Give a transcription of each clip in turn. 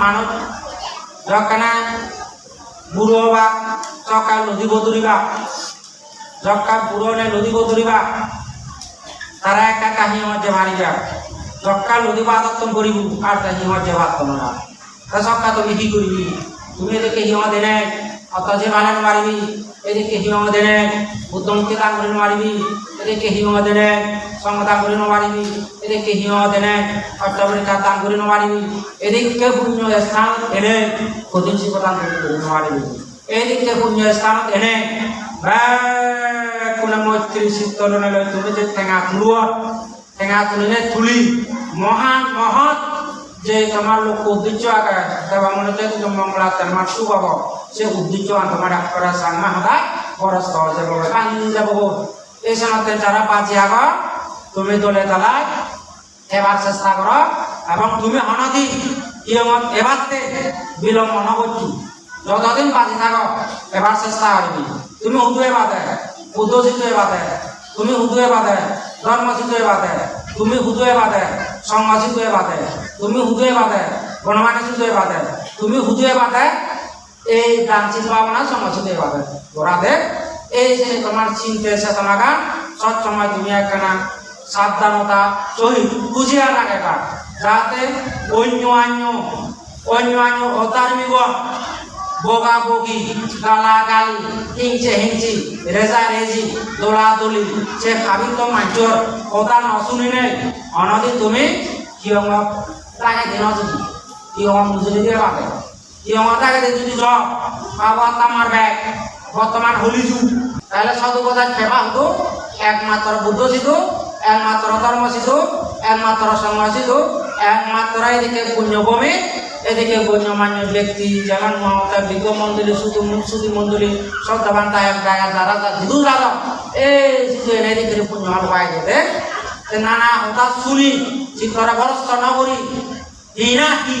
মানুষ যখন বুড়ো হবা চকা নদী বদলিবা যখন বুড়ো নে নদী বদলিবা তারা একটা কাহিনী মধ্যে মারি যাক যখন নদী বাদত্তম করিব আর তাহি আমার যে ভাত না তা সক্কা তুমি কি করবি তুমি এদেরকে হিমা দেনে যে বানান মারিবি, এদিকে হিম দেনে উদ্যমকে দান করে মারিবি, এদিকে হিম দেনে সংগদান করে মারিবি, এদিকে হিম দেনে অষ্টপরীক্ষা দান করে মারিবি, এদিকে পুণ্য স্থান এনে কদিনসি প্রদান করে মারিবি, এদিকে পুণ্য স্থান এনে কোনো মৈত্রী শীতল নেলে তুমি যে ঠেঙা তুলুয়া, ঠেঙা তুলিলে তুলি মহান মহৎ যে তোমার লোক উদ্দেশ্য আগে দেবা মনে যে তুমি মঙ্গলা তোমার সুবাব সে উদ্দেশ্য তোমার করা সাংমা হতা বরস হওয়া যাব কাহিনী যাব। এই সময় যারা বাজি আগ তুমি দলে দলায় এবার চেষ্টা কর, এবং তুমি হনদি ইয়মত এবারতে বিলম্ব নবচ্ছু যতদিন বাজি থাকো, এবার চেষ্টা করবি। তুমি উদুয়ে বাদে উদ্যোজিত বাদে তুমি হুদুয়ে বাদে ধর্মচিত বাদে তুমি হুদুয়ে বাদে সংঘচিত বাদে তুমি হুদুয়ে বাদে গণমানিচিত বাদে তুমি হুদুয়ে বাদে এই ব্রাঞ্চিত ভাবনা সংঘচিত বাদে ওরাদের এই যে তোমার চিন্তা চিন্তে চেতনাগা সবসময় তুমি একখানা সাবধানতা সহিত বুঝিয়া রাখেবা যাতে অন্য অন্য অন্য অন্য বগা বগি, গালা গালি হিংসে হিংসি রেজা রেজি, দোলা দলি, সে খাবি তো মাঞ্চর কথা নশুনি নেই অনদি তুমি কিয়ম তাকে দিন যদি কিয়ম বুঝলি দিয়ে পাবে কিয়ম তাকে দিয়ে যদি জ আবার তামার ব্যাগ, বর্তমান হলি যুগ, তাহলে সদু কথা খেপা হতো, একমাত্র বুদ্ধ সিধু একমাত্র ধর্ম সিধু একমাত্র সংঘ সিধু একমাত্র এদিকে পুণ্যভূমি, এদিকে গণ্যমান্য ব্যক্তি, যেমন মমতা বিজ্ঞ মন্ডলী শুধু মুনসুদি মন্ডলী, শ্রদ্ধাবান দায়ক গায়ক যারা হিন্দু যাদব এই শুধু এনে এদিকে পুণ্য হল পাই যেতে নানা হঠাৎ শুনি চিত্তরা বরস্ত নগরী, হি না কি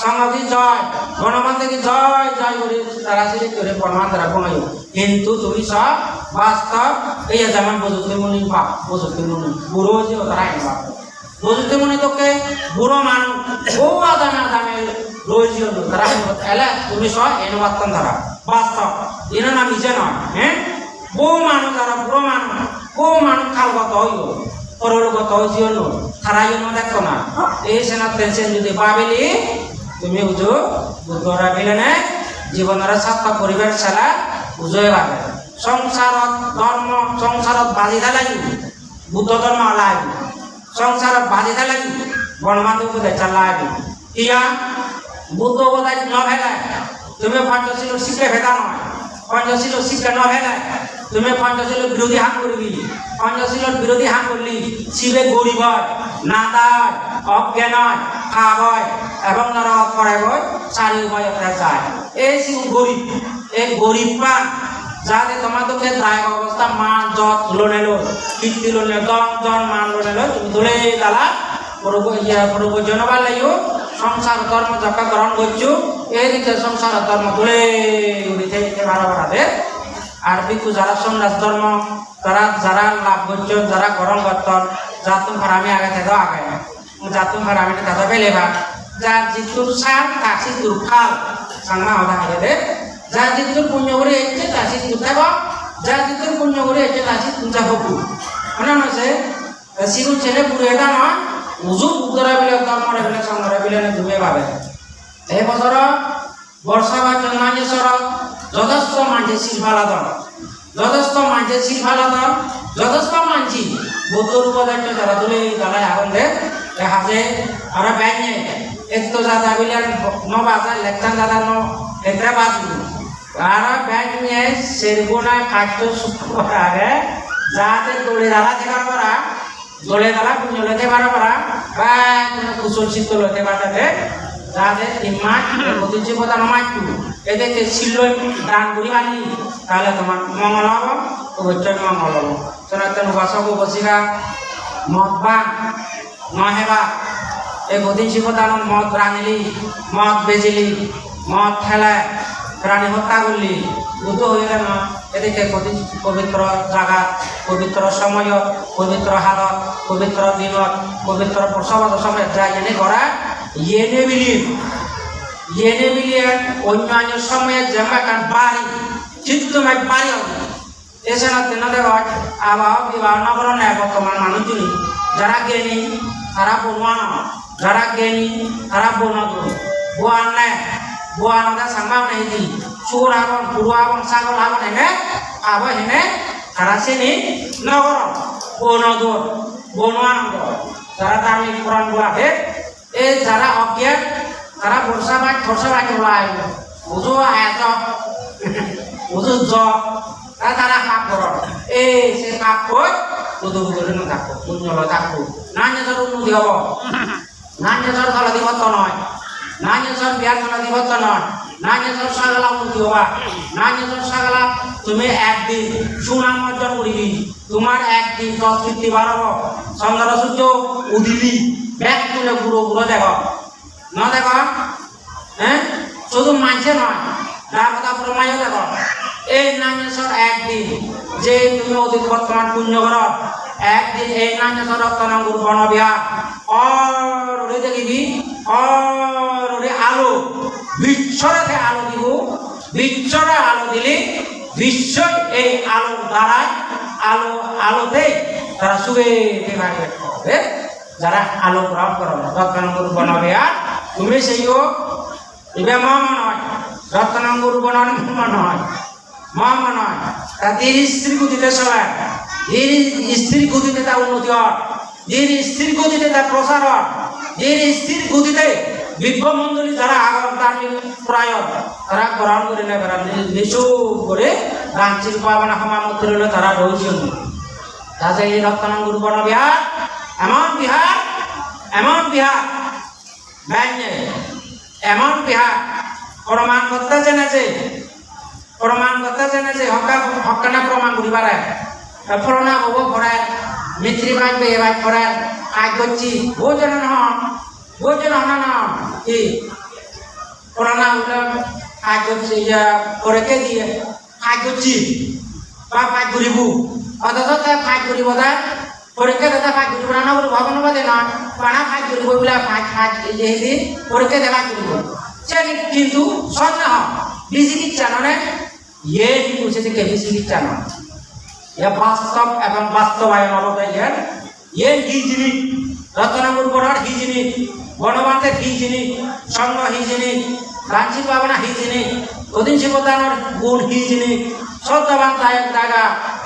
সংঘ কি জয় গণমান্তে কি জয় জয় করে তারা সেটি করে গণমান্তরা বনাই কিন্তু তুমি সব বাস্তব, এই যেমন বজুতে মনি বা বজুতে মনি বুড়ো যে তারা আইন বজুতে মনি তোকে বুড়ো মানুষ বউ আদামে আদামে রয়েছে তারা এলে তুমি সব এনে বার্তন ধরা বাস্তব, এনে নাম ইজে নয় হ্যাঁ? বউ মানুষ যারা বুড়ো মানুষ বউ মানুষ খালগত হইল পরলোকত হয়েছিল তারা দেখো না। এই সেনা পেনশন যদি পাবিলি তুমি বুঝো বুদ্ধরা বিলেনে জীবনের সাতটা পরিবার ছাড়া বুঝোই পাবে সংসারত ধর্ম, সংসারত বাজিদা লাগি বুদ্ধ ধর্ম লাগি সংসারত বাজিদা লাগি বনমাধব দেখা লাগি ইয়া, বুদ্ধ বোধাই ন ভেলায় তুমি পঞ্চশীল শিখে ভেদা নয়। পঞ্চশীল ন ভেলায় তুমি পঞ্চশীল বিরোধী হাত করবি। পঞ্চশীলত বিরোধী করলি শিবে গরিব হয় নাদায় অজ্ঞান হয় খাব হয় এবং নরক করে হয় চারি উভয় যায় এই শিব গরিব এই গরিব পান যাতে তোমাদেরকে দায় অবস্থা মান যত লোনে লো কীর্তি লোনে দম, জন, মান লোনে লো তুমি ধরে দালা জনবার লাগিও সংসার ধর্ম যকা গ্রহণ করছ এইদিকে সংসার ধর্ম ধরে উড়িতে ভাড়া ভাড়াতে আর যারা সন্ন্যাস ধর্ম তারা যারা লাভ করছ, যারা গরম করতন জাতুম হারামি আগে থেকে আগে জাতুম হারামি থেকে বেলেবা যার জিতুর সার তাসি তুর খাল। সাংমা হদা আগে দে যার জিতুর পুণ্য করে এসছে তাসি তুর থাকো যার জিতুর পুণ্য করে এসছে তাসি তুর থাকো মানে হচ্ছে সিগুন ছেলে পুরো এটা নয় উজু উত্তরা বিলে কর্মরে বিলে সংঘরে বিলে ধুবে পাবে এই বছর বর্ষা বা জন্মাঞ্জেশ্বর যথেষ্ট মাঝে শিল্পালাদন যথেষ্ট মাঝে শিল্পালাদন যথেষ্ট মানছি। বুদ্ধ রূপদার্য যারা তুলে আগুন দে দেখা যে আর ব্যাঙে এক তো দাদা বিলে ন বাজা লেখতান দাদা ন একটা বাজু আর ব্যাঙে সেরগুনা কাটতে শুক্রবার আগে। যাতে দৌড়ে দাদা দেখার পরা দৌড়ে দাদা কুঞ্জ লেতে পারা পারা। বা কোনো কুশল শীত লেতে পাঠাতে তোমার মঙ্গল মদ বান মদ বেজিলি, মদ খেলা প্রাণী হত্যা করলি বুদ্ধ না এদিকে পবিত্র জাগা, পবিত্র সময়, পবিত্র হালত, পবিত্র দিনত পবিত্র প্রসবত সময় যাই এনে করা ইয়েনে বিলিয়ে অন্যান্য সময়ে যেমন কান বাড়ি চিত্ত মাই বাড়ি এছাড়া তেনাদের আবহাওয়া বিবাহ নগর নেয় বর্তমান মানুষজনই। যারা জ্ঞানী, তারা বনোয়ানো যারা জ্ঞানী, তারা বনতো বোয়ান নেয় বোয়ানদা সাংবাব নেই দি চোর আবন পুরু আবন ছাগল আবন হেনে আব হেনে তারা শ্রেণি নগর বনদর বনোয়ানন্দ যারা ধার্মিক পুরাণ বলা এই যারা অজ্ঞান তারা বর্ষা বাই বর্ষা বাই বলা বুঝো আয়াত বুঝো জ। তারা তারা কাপ কর এই সে কাপ কই বুধু বুধু না থাকো পুণ্যল থাকো না নিজের উন্নতি হব। না নয় না নিজের বিয়ার দিবত নয় না নিজের সাগলা উন্নতি হবা। না নিজের সাগলা তুমি একদিন সুনাম অর্জন করিবি তোমার একদিন কীর্তি বাড়াব চন্দ্র সূর্য উদিলি ব্যাগ তুলে গুঁড়ো গুঁড়ো দেখো। ন দেখো? হ্যাঁ? শুধু মানছে নয়। কথা প্রমাণ দেখো। এই নামেশ্বর একদিন যে তুমি অতীত বর্তমান পুণ্য কর, একদিন এই নামেশ্বর রত্নাঙ্গুর বনবিহার অরে দেখিবি অরে আলো। বিশ্বরে আলো দিব, বিশ্বরে আলো দিলি বিশ্ব এই আলোর দ্বারায়, আলো আলোতে তারা শুয়ে হবে যারা আলো গ্রহণ করো, রত্নাঙ্গুর বনবিহার তুমি সেইও ইবে মম নয়, রত্নাঙ্গুর মম নয় মম নয়। তাদের স্ত্রী গতিতে চলে এর স্ত্রীর গতিতে তার উন্নতি হয় এর স্ত্রীর গতিতে তার প্রসার হয় এর স্ত্রীর গতিতে বিজ্ঞমণ্ডলী যারা আগম তার প্রায় তারা গ্রহণ করে নেবে নিচু করে রাঞ্চির পাবনা মধ্যে রইলে তারা রয়েছেন তাতে এই রত্নাঙ্গুর বন বিহার এমন বিহার এমন বিহার। ব্যাঙ্গে এমন বিহার। প্রমাণ করতে জেনেছে, প্রমাণ করতে জেনেছে, হকা, হকানা প্রমাণ করিবার পুরোনা হব পড়ায় মিত্রি বাজবে এবার পড়ায় আজ করছি, ভোজন হন ভোজন হন কি? পুরোনা উঠলাম আজ করছি পরেকে দিয়ে। আজ করছি বা ফাইট করিব। অথচ তাই ফাইট করিব তাই। পরীক্ষা দেতা ফাইট করিব না বলে ভগবান বাদে নয় পাড়া ফাইট করিব বলে পরীক্ষা দেওয়া করিব সে কিন্তু সন্দেহ বিচিকিৎসা নয় ইয়ে কিন্তু সে কে বিচিকিৎসা নয় ইয়ে বাস্তব এবং বাস্তবায়ন অবদায় ইয়ার ইয়ে হিজিনি রতনগুর বড়ার হিজিনি গণমাতের হিজিনি সংঘ হিজিনি রাঞ্চি পাবনা হিজিনি ওদিন শিবদানোর গুণ হিজিনি শ্রদ্ধাবান দায়ক জায়গা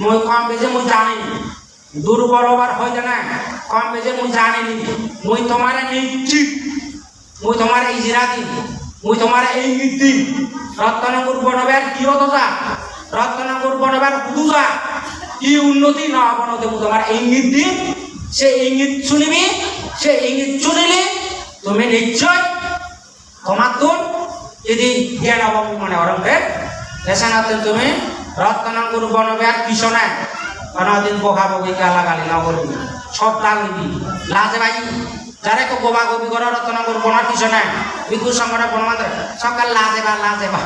মই কম বেশি মই জানি দুর্বল হবার হই জানে কম বেশি মই জানিনি। মই তোমারে নিশ্চিত। মই তোমারে ইজিরা দিম। মই তোমারে ইঙ্গিত দিম। রত্নপুর বনবে কি যা রত্নপুর বনবার হুদুজা কি উন্নতি? না অবনতি মই তোমার ইঙ্গিত দিম। সে ইঙ্গিত শুনিবি, সে ইঙ্গিত শুনিলে তুমি নিশ্চয় তোমার তোর যদি জ্ঞান অভাব মনে অরঙ্গে দেশানাতে তুমি। রত্নাঙ্গুর বনবেয়ার পিছনে কোনদিন বকা বকি গালা গালি না বলবি সব লাগবি লাজে ভাই, যারা কেউ গোবা গবি করে রত্নাঙ্গুর বনার পিছনে বিকুর সংগঠন বনমাত্র সকাল লাজে বা লাজে বা,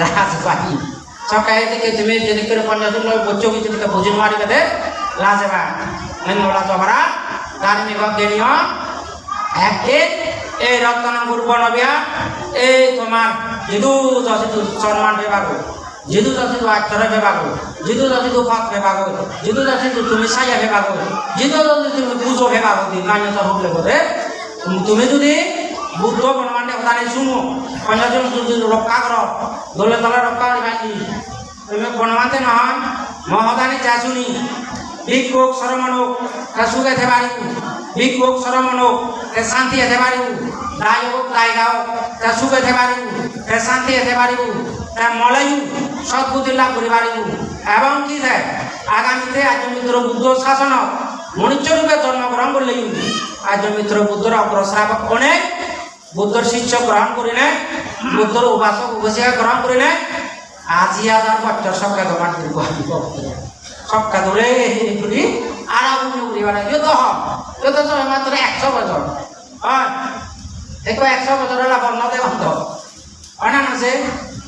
লাজ পাই সকালে থেকে তুমি যদি করে পঞ্চাশ বচ্চো কিছু থেকে বুঝি মারিবে দে? লাজে বা। নলা জবরা ধার্মিক জ্ঞানীয় একদিন এই রত্নাঙ্গুর বনবিয়া এই তোমার যিদু যথিতু সম্মান বিভাগ যিদু যথিতু আক্ষর বিভাগ যিদু যথিতু পথ বিভাগ যিদু যথিতু তুমি সাইয়া বিভাগ যিদু যদি তুমি পুজো বিভাগ দি নান্য হোক লেগে তুমি যদি বুদ্ধ বনমানে হতানে শুনো পঞ্চাজন যদি রক্ষা কর দলে দলে রক্ষা করি তুমি বনমাতে নহয় মহদানি যা শুনি ভিক্ষুক সরমণুক তা সুখে থে পারিব ভিক্ষুক সরমণুক তে শান্তি হেতে পারিব দায় হোক, দায় গাও, তা সুখে থে পারিব তে শান্তি হেতে পারিব মলয়ু সদ্বুদ্ধি লাভ করি পারিব এবং কি থাকে আগামীতে আজ মিত্র বুদ্ধ শাসন মনুষ্য রূপে জন্মগ্রহণ করলে আজ মিত্র বুদ্ধর অগ্রশ্রাবক অনেক বুদ্ধর শিষ্য গ্রহণ করিলে বুদ্ধর উপাসক উপাসিকা গ্রহণ করিলে আজি হাজার বছর সবকা তোমার সবকা ধরে ঘুরি আর আপনি ঘুরি বেড়াই যত হম যত সময় মাত্র একশো বছর। হয় দেখো একশো বছর হলে বর্ণতে বন্ধ অনান আছে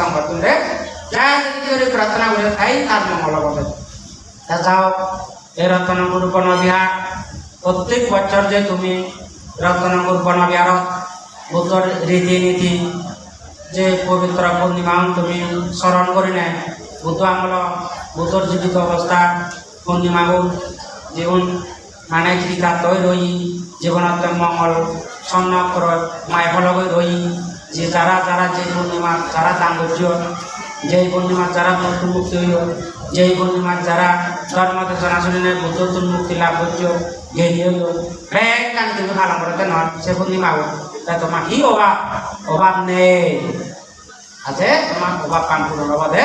সংবাদ তুলে যা যদি করে প্রার্থনা করে তাই তার মঙ্গল হবে তা যাও, এই রত্নগুরু বনবিহার প্রত্যেক বছর যে তুমি রত্নগুরু বনবিহারত বুদ্ধর রীতিনীতি, যে পবিত্র পূর্ণিমা তুমি স্মরণ করে নেয় বুদ্ধ আমল, বুদ্ধর জীবিত অবস্থা পূর্ণিমাগু জীবন মানে কৃতা তৈ রই জীবনত মঙ্গল সন্নক্র মায়ফলগৈ রই যে যারা যারা যে পূর্ণিমা, যারা দাঙ্গর্য যেই পূর্ণিমা যারা মুক্তি হইল, যেই পূর্ণিমা যারা ধর্মতে জনাশুনি বুদ্ধ মুক্তি লাভ করছ ঘেরি হইল ব্যাগ কান তুমি পালন করতে নয় সে পূর্ণিমা তা তোমার কি অভাব? অভাব নেই। আছে? তোমার অভাব কান পূরণ অভাবে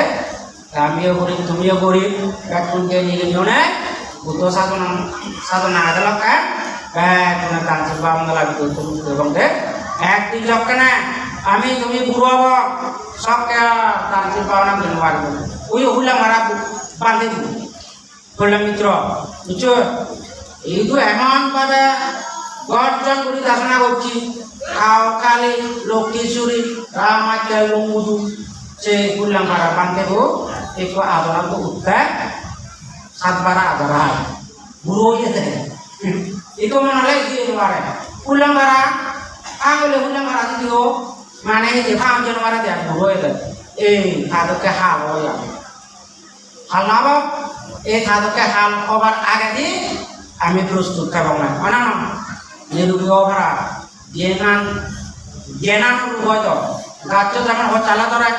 আমিও গরিব, তুমিও গরিব। একজনকে নিয়ে নিও না বুদ্ধ সাধন, সাধনা আগে লক্কা ব্যাগ কোনো তান্ত্রিক বা আমাদের লাগি তুমি এবং দে একদিন লক্কা না আমি তুমি হব সবকে তান্ত্রিক পাওনা মারব ওই হুলা মারা বাঁধে দিব মিত্র, বুঝছ? এই তো এমন ভাবে গর্জন করে ধারণা করছি। কালি, লক্ষ্মী চুরি রামাচার লঙ্গুদু, সে বললাম মারা বাঁধে গো। একটু আদরা তো উঠতে সাতবার আদরা বুড়ো হয়ে যায় itu mana lagi itu mara ulang mara ang le ulang mana ini ham jon mara dia buat itu eh ada ke hal oh ya hal apa eh ada ke hal obar agar di আমি প্রস্তুত খাব না মানে না নিরুপি ওভারা জ্ঞান জ্ঞানান হয়তো গাছ যেমন হচালা ধরে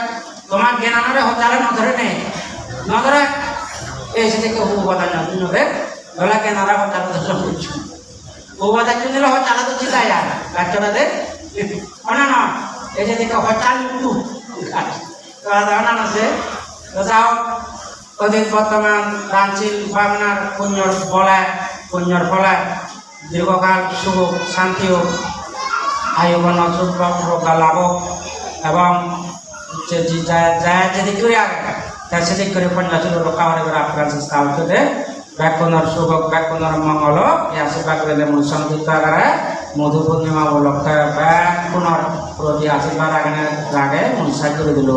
তোমার জ্ঞানানরে হচালে নধরে নেই নধরে এই সে থেকে হু বদা নধরে গলা জ্ঞানারা হচালা ধরে বুঝছ ওবাদা কিনলে হচালা তো চিতা যা গাছটা দে অনা না যে দেখো হচাল টু গাছ তো অনা না সে তো যাও অধিক বর্তমান রাঞ্চিল বামনার পুণ্যর বলায় পুণ্যর ফলায় দীর্ঘকাল শুভ শান্তি ও আয়ুবন সুপ্রকা লাভ এবং যে যে- যা- যা যেদিক করে আগে সেদিক করে পঞ্চাশির রক্ষাবারে করে আপনার চেষ্টা হচ্ছে ব্যাকুণর শুভ ব্যাকুণর মঙ্গল এই আশীর্বাদ করে সংযুক্ত আকারে মধু পূর্ণিমা উপলক্ষে ব্যাকুণর প্রতি আশীর্বাদ আগে আগে সাহায্য করে দিল।